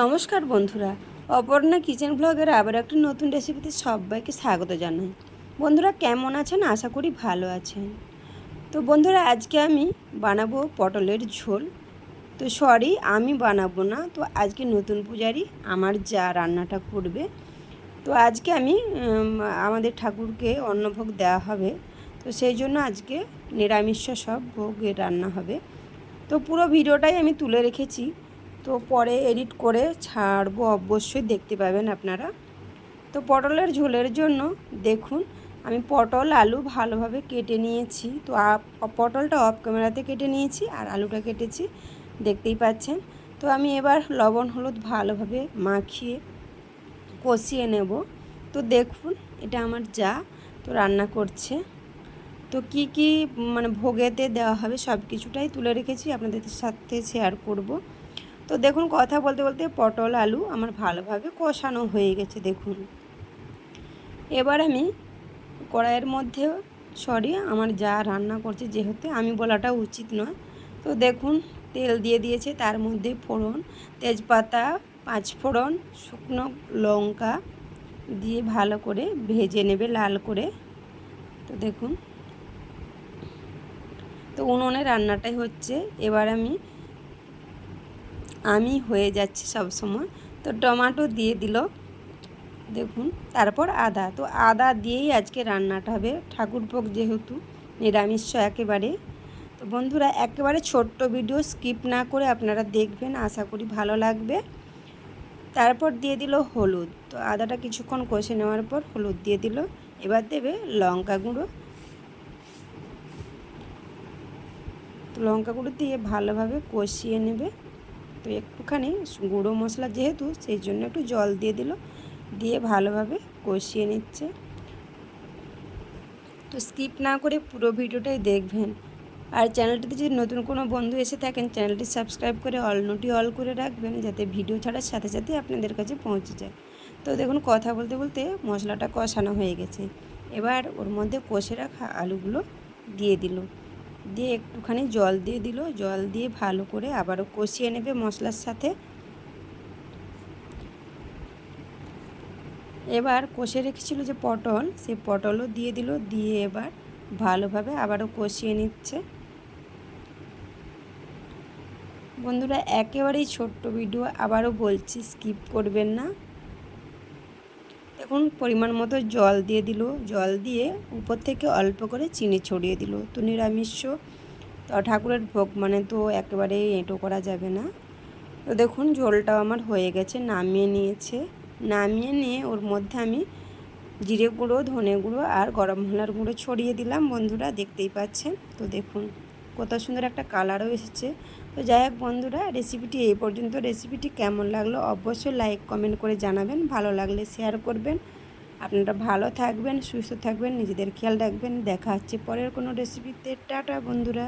নমস্কার বন্ধুরা, অপর্ণা কিচেন ব্লগের আবার একটা নতুন রেসিপিতে সবাইকে স্বাগত জানাই। বন্ধুরা, কেমন আছেন? আশা করি ভালো আছেন। তো বন্ধুরা, আজকে আমি বানাবো পটলের ঝোল। তো সরি আমি বানাবো না। তো আজকে নতুন পূজারি আমার যা রান্নাটা করবে। তো আজকে আমি আমাদের ঠাকুরকে অন্নভোগ দেওয়া হবে। তো সেই জন্য আজকে নিরামিষ সব ভোগের রান্না হবে। তো পুরো ভিডিওটাই আমি তুলে রেখেছি। তো পরে এডিট করে ছাড়বো অবশ্যই, দেখতে পাবেন আপনারা। তো পটলের ঝোলের জন্য দেখুন, আমি পটল, আলু ভালোভাবে কেটে নিয়েছি। তো পটলটা অফ ক্যামেরাতে কেটে নিয়েছি আর আলুটা কেটেছি, দেখতেই পাচ্ছেন। তো আমি এবার লবণ, হলুদ ভালোভাবে মাখিয়ে কষিয়ে নেব। তো দেখুন, এটা আমার যা, তো রান্না করছে। তো কি কি মানে ভোগেতে দেওয়া হবে সব কিছুটাই তুলে রেখেছি, আপনাদের সাথে শেয়ার করব। তো দেখুন, কথা বলতে বলতে পটল, আলু আমার ভালোভাবে কষানো হয়ে গেছে, দেখুন। এবার আমি কড়াইয়ের মধ্যে সরি আমার যা রান্না করছে, যেহেতু আমি বলাটা উচিত নয়, তো দেখুন, তেল দিয়ে দিয়েছে, তার মধ্যে ফোড়ন, তেজপাতা, পাঁচ ফোড়ন, শুকনো লঙ্কা দিয়ে ভালো করে ভেজে নেবে লাল করে। তো দেখুন, তো উনুনে রান্নাটাই হচ্ছে। এবার আমি আমি হয়ে যাচ্ছে সব সময় তো টমাটো দিয়ে দিল। দেখুন, তারপর আদা। তো আদা দিয়েই আজকে রান্নাটা হবে। ঠাকুরভোগ যেহেতু, নিরামিষ একেবারে। তো বন্ধুরা, একেবারে ছোট্ট ভিডিও স্কিপ না করে আপনারা দেখবেন। আশা করি ভালো লাগবে। তারপর দিয়ে দিল হলুদ। তো আদাটা কিছুক্ষণ কষে নেওয়ার পর হলুদ দিয়ে দিল। এবার দেবে লঙ্কা গুঁড়ো। তো লঙ্কা গুঁড়ো দিয়ে ভালোভাবে কষিয়ে নেবে। তো একটুখানি গুঁড়ো মশলা যেহেতু, সেই জন্য একটু জল দিয়ে দিল, দিয়ে ভালোভাবে কষিয়ে নিচ্ছে। তো স্কিপ না করে পুরো ভিডিওটাই দেখবেন। আর চ্যানেলটিতে যদি নতুন কোনো বন্ধু এসে থাকেন, চ্যানেলটি সাবস্ক্রাইব করে অল নোটি অল করে রাখবেন, যাতে ভিডিও ছাড়ার সাথে সাথে আপনাদের কাছে পৌঁছে যায়। তো দেখুন, কথা বলতে বলতে মশলাটা কষানো হয়ে গেছে। এবার ওর মধ্যে কষে রাখা আলুগুলো দিয়ে দিল। দিয়ে একটুখানি জল দিয়ে দিল। জল দিয়ে ভালো করে আবারও কষিয়ে নেবে মশলার সাথে। এবার কষে রেখেছিল যে পটল সেই পটলও দিয়ে দিল, দিয়ে এবার ভালোভাবে আবারও কষিয়ে নিচ্ছে। বন্ধুরা, একেবারেই ছোট্ট ভিডিও, আবারও বলছি, স্কিপ করবেন না। দেখুন, পরিমাণ মতো জল দিয়ে দিল। জল দিয়ে উপর থেকে অল্প করে চিনি ছড়িয়ে দিল। তো নিরামিষ, তো ঠাকুরের ভোগ মানে তো একেবারে এঁটো করা যাবে না। তো দেখুন, ঝোলটাও আমার হয়ে গেছে, নামিয়ে নিয়েছে। নামিয়ে নিয়ে ওর মধ্যে আমি জিরে গুঁড়ো, ধনে গুঁড়ো আর গরম মশলার গুঁড়ো ছড়িয়ে দিলাম। বন্ধুরা দেখতেই পাচ্ছেন। তো দেখুন। কত সুন্দর একটা কালারও এসেছে। তো যাই হোক বন্ধুরা রেসিপিটি এই পর্যন্ত। রেসিপিটি কেমন লাগল অবশ্যই লাইক কমেন্ট করে জানাবেন। ভালো লাগলে শেয়ার করবেন। আপনারা ভালো থাকবেন, সুস্থ থাকবেন, নিজেদের খেয়াল রাখবেন। দেখা হচ্ছে পরের কোনো রেসিপিতে টাটা বন্ধুরা।